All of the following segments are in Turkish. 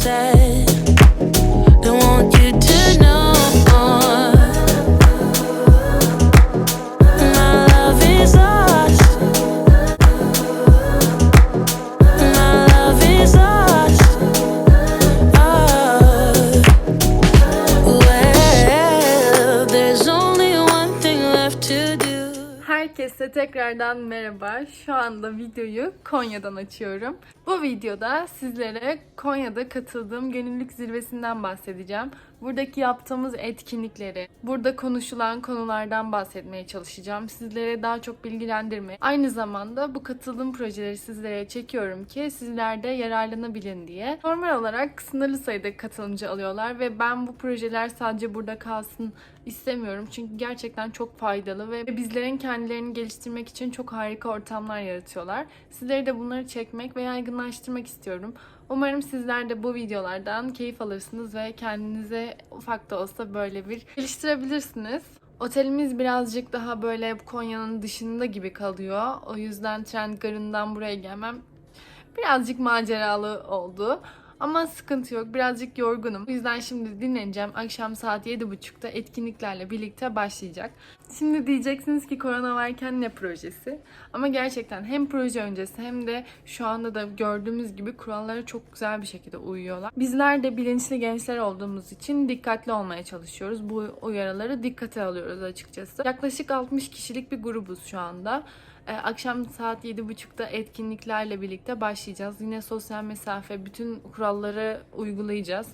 sunset Tekrardan merhaba. Şu anda videoyu Konya'dan açıyorum. Bu videoda sizlere Konya'da katıldığım gönüllülük zirvesinden bahsedeceğim. Buradaki yaptığımız etkinlikleri, burada konuşulan konulardan bahsetmeye çalışacağım. Sizlere daha çok bilgilendirme. Aynı zamanda bu katıldığım projeleri sizlere çekiyorum ki sizler de yararlanabilin diye. Normal olarak sınırlı sayıda katılımcı alıyorlar ve ben bu projeler sadece burada kalsın istemiyorum. Çünkü gerçekten çok faydalı ve bizlerin kendilerini geliştirmek için çok harika ortamlar yaratıyorlar. Sizleri de bunları çekmek ve yaygınlaştırmak istiyorum. Umarım sizler de bu videolardan keyif alırsınız ve kendinize ufak da olsa böyle bir geliştirebilirsiniz. Otelimiz birazcık daha böyle Konya'nın dışında gibi kalıyor. O yüzden Trend Garı'ndan buraya gelmem birazcık maceralı oldu. Ama sıkıntı yok. Birazcık yorgunum. O yüzden şimdi dinleneceğim. Akşam saat 7.30'da etkinliklerle birlikte başlayacak. Şimdi diyeceksiniz ki korona varken ne projesi? Ama gerçekten hem proje öncesi hem de şu anda da gördüğümüz gibi kurallara çok güzel bir şekilde uyuyorlar. Bizler de bilinçli gençler olduğumuz için dikkatli olmaya çalışıyoruz. Bu uyarıları dikkate alıyoruz açıkçası. Yaklaşık 60 kişilik bir grubuz şu anda. Ee, Akşam saat 7.30'da etkinliklerle birlikte başlayacağız. Yine sosyal mesafe, bütün kuralları uygulayacağız.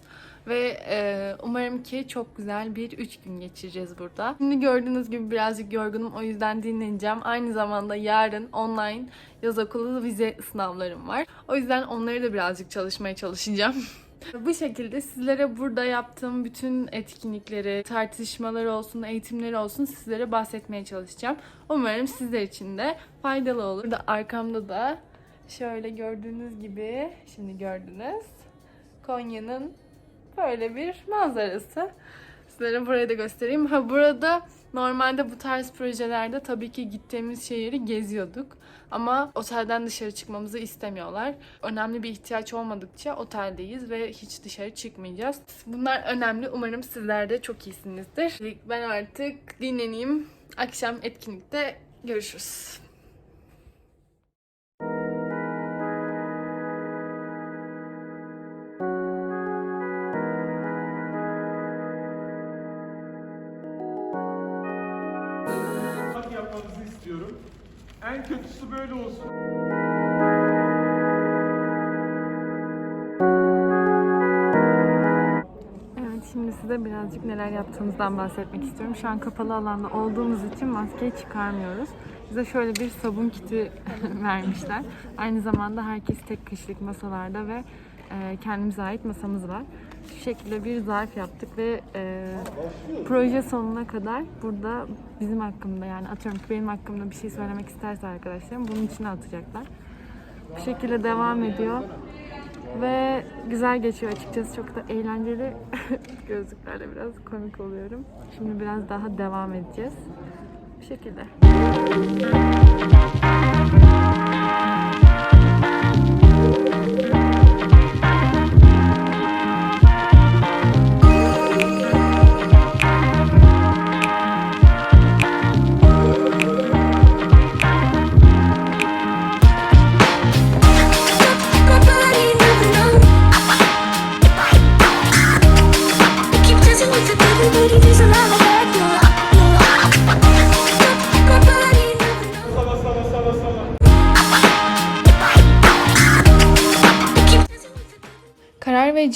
Ve e, umarım ki çok güzel bir 3 gün geçireceğiz burada. Şimdi gördüğünüz gibi birazcık yorgunum o yüzden dinleneceğim. Aynı zamanda yarın online yaz okulu vize sınavlarım var. O yüzden onları da birazcık çalışmaya çalışacağım. Bu şekilde sizlere burada yaptığım bütün etkinlikleri, tartışmalar olsun, eğitimleri olsun sizlere bahsetmeye çalışacağım. Umarım sizler için de faydalı olur. Burada arkamda da şöyle gördüğünüz gibi, şimdi gördünüz. Konya'nın böyle bir manzarası. Sizlere burayı da göstereyim. Ha burada normalde bu tarz projelerde tabii ki gittiğimiz şehri geziyorduk. Ama otelden dışarı çıkmamızı istemiyorlar. Önemli bir ihtiyaç olmadıkça oteldeyiz ve hiç dışarı çıkmayacağız. Bunlar önemli. Umarım sizler de çok iyisinizdir. Ben artık dinleneyim. Akşam etkinlikte görüşürüz. Kötüsü böyle olsun. Şimdi size birazcık neler yaptığımızdan bahsetmek istiyorum. Şu an kapalı alanda olduğumuz için maskeyi çıkarmıyoruz. Bize şöyle bir sabun kiti vermişler. Aynı zamanda herkes tek kişilik masalarda ve e, kendimize ait masamız var. Şu şekilde bir zarf yaptık ve e, proje sonuna kadar burada bizim hakkımda yani atıyorum ki benim hakkımda bir şey söylemek isterse arkadaşlarım bunun içine atacaklar. Bu şekilde devam ediyor. Ve güzel geçiyor açıkçası. Çok da eğlenceli. Gözlüklerle biraz komik oluyorum. Şimdi biraz daha devam edeceğiz. Bu şekilde.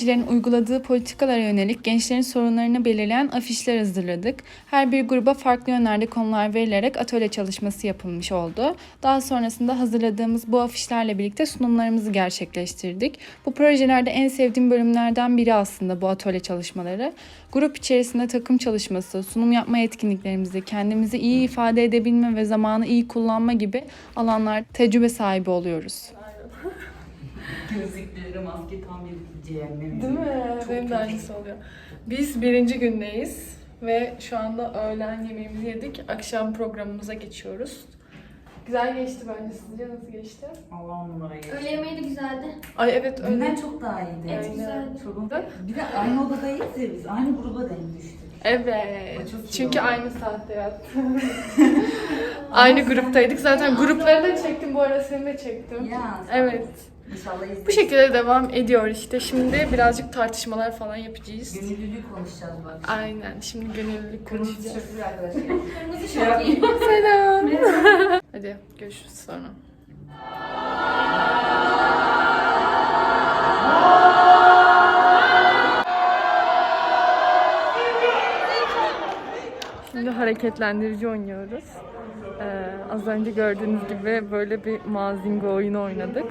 Karar vericilerin uyguladığı politikalara yönelik gençlerin sorunlarını belirleyen afişler hazırladık. Her bir gruba farklı yönlerde konular verilerek atölye çalışması yapılmış oldu. Daha sonrasında hazırladığımız bu afişlerle birlikte sunumlarımızı gerçekleştirdik. Bu projelerde en sevdiğim bölümlerden biri aslında bu atölye çalışmaları. Grup içerisinde takım çalışması, sunum yapma etkinliklerimizi, kendimizi iyi ifade edebilme ve zamanı iyi kullanma gibi alanlar tecrübe sahibi oluyoruz. Gözlükleri, maske tam bir cehennem. Değil mi? Çok Benim de aynısı oluyor. Biz birinci gündeyiz ve şu anda öğlen yemeğimizi yedik. Akşam programımıza geçiyoruz. Güzel geçti bence. Sizce nasıl geçti? Allah'ım numarayı. Öğle yemeği de güzeldi. Ay evet öyle. Önden çok daha iyiydi. Evet güzeldi. Çok Bir de aynı odadayız ya biz. Aynı gruba denk düştük. Evet. Çünkü oldu. aynı saatte yattık. aynı gruptaydık. Zaten grupları da çektim bu arada seni de çektim. Ya. Evet. İnşallah izleriz. Bu şekilde devam ediyor işte. Şimdi birazcık tartışmalar falan yapacağız. Gönüllülük konuşacağız bak. Aynen. Şimdi gönüllülük Kırmızı konuşacağız. tişörtlü arkadaşlar. Kırmızı Şey iyi. Selam. Hadi görüşürüz sonra. Şimdi hareketlendirici oynuyoruz. Ee, az önce gördüğünüz gibi böyle bir mazingo oyunu oynadık.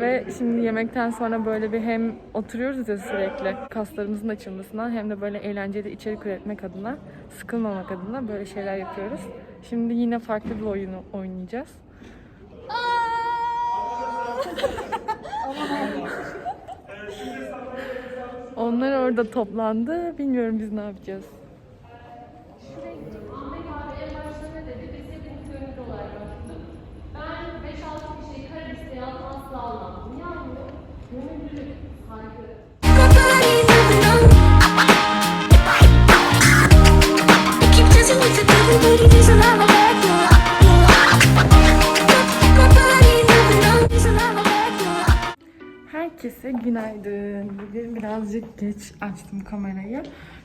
Ve şimdi yemekten sonra böyle bir hem oturuyoruz ya sürekli kaslarımızın açılmasından hem de böyle eğlenceli içerik üretmek adına, sıkılmamak adına böyle şeyler yapıyoruz. Şimdi yine farklı bir oyunu oynayacağız. Onlar orada toplandı. Bilmiyorum biz ne yapacağız. Geç açtım kamerayı.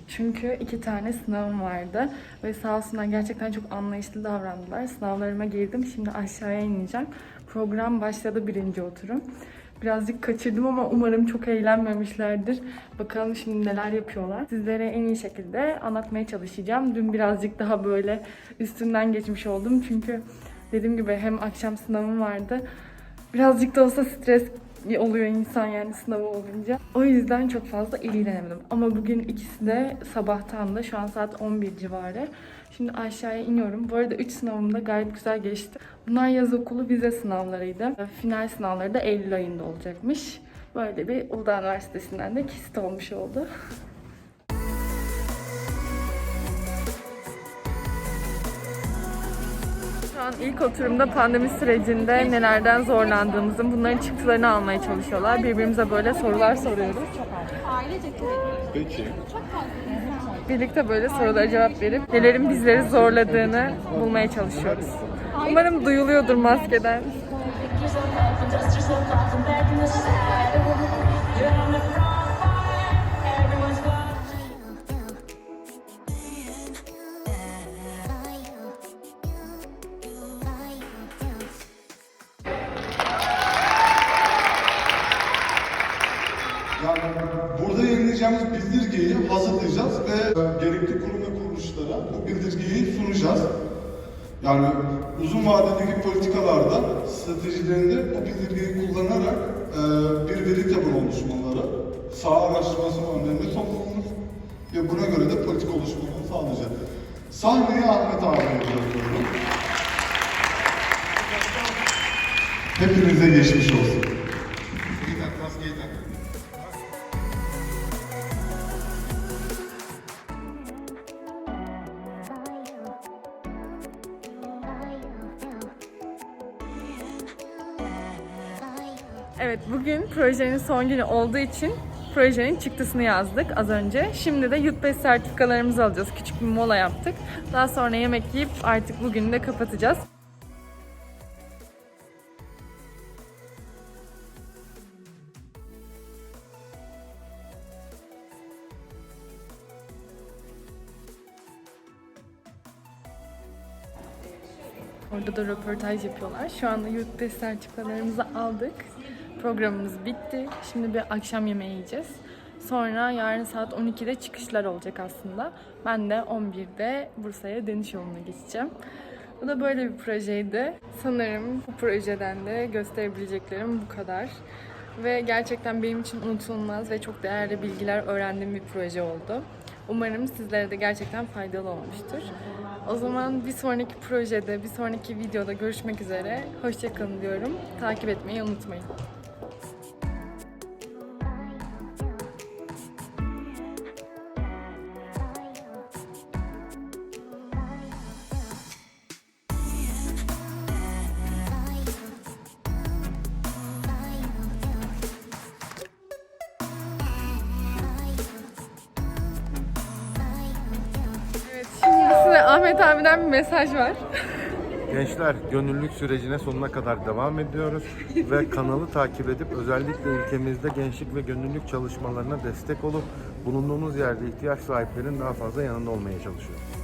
Çünkü iki tane sınavım vardı. Ve sağ olsunlar gerçekten çok anlayışlı davrandılar. Sınavlarıma girdim. Şimdi aşağıya ineceğim. Program başladı birinci oturum. Birazcık kaçırdım ama umarım çok eğlenmemişlerdir. Bakalım şimdi neler yapıyorlar. Sizlere en iyi şekilde anlatmaya çalışacağım. Dün birazcık daha böyle üstünden geçmiş oldum. Çünkü dediğim gibi hem akşam sınavım vardı. Birazcık da olsa stres oluyor insan yani sınavı olunca. O yüzden çok fazla ilgilenemedim. Ama bugün ikisi de sabahtan da şu an saat 11 civarı. Şimdi aşağıya iniyorum. Bu arada 3 sınavım da gayet güzel geçti. Bunlar yaz okulu vize sınavlarıydı. Final sınavları da Eylül ayında olacakmış. Böyle bir Uludağ Üniversitesi'nden de kesit olmuş oldu. an ilk oturumda pandemi sürecinde nelerden zorlandığımızın bunların çıktılarını almaya çalışıyorlar. Birbirimize böyle sorular soruyoruz. Peki. Birlikte böyle sorulara cevap verip nelerin bizleri zorladığını bulmaya çalışıyoruz. Umarım duyuluyordur maskeden. Yani burada yayınlayacağımız bildirgeyi hazırlayacağız ve e, gerekli kurum ve kuruluşlara bu bildirgeyi sunacağız. Yani uzun vadedeki politikalarda, stratejilerinde bu bildirgeyi kullanarak e, bir veri tabanı oluşmaları, saha araştırması önlerinde toplanılır ve buna göre de politika oluşmalarını sağlayacak. Sahneye Ahmet abiye bırakıyorum. Hepinize geçmiş olsun. Evet bugün projenin son günü olduğu için projenin çıktısını yazdık az önce. Şimdi de YUT5 sertifikalarımızı alacağız. Küçük bir mola yaptık. Daha sonra yemek yiyip artık bugünü de kapatacağız. Orada da röportaj yapıyorlar. Şu anda yurt sertifikalarımızı aldık. Programımız bitti. Şimdi bir akşam yemeği yiyeceğiz. Sonra yarın saat 12'de çıkışlar olacak aslında. Ben de 11'de Bursa'ya dönüş yoluna geçeceğim. Bu da böyle bir projeydi. Sanırım bu projeden de gösterebileceklerim bu kadar. Ve gerçekten benim için unutulmaz ve çok değerli bilgiler öğrendiğim bir proje oldu. Umarım sizlere de gerçekten faydalı olmuştur. O zaman bir sonraki projede, bir sonraki videoda görüşmek üzere. Hoşçakalın diyorum. Takip etmeyi unutmayın. Mehmet abiden bir mesaj var. Gençler gönüllülük sürecine sonuna kadar devam ediyoruz ve kanalı takip edip özellikle ülkemizde gençlik ve gönüllülük çalışmalarına destek olup bulunduğunuz yerde ihtiyaç sahiplerinin daha fazla yanında olmaya çalışıyoruz.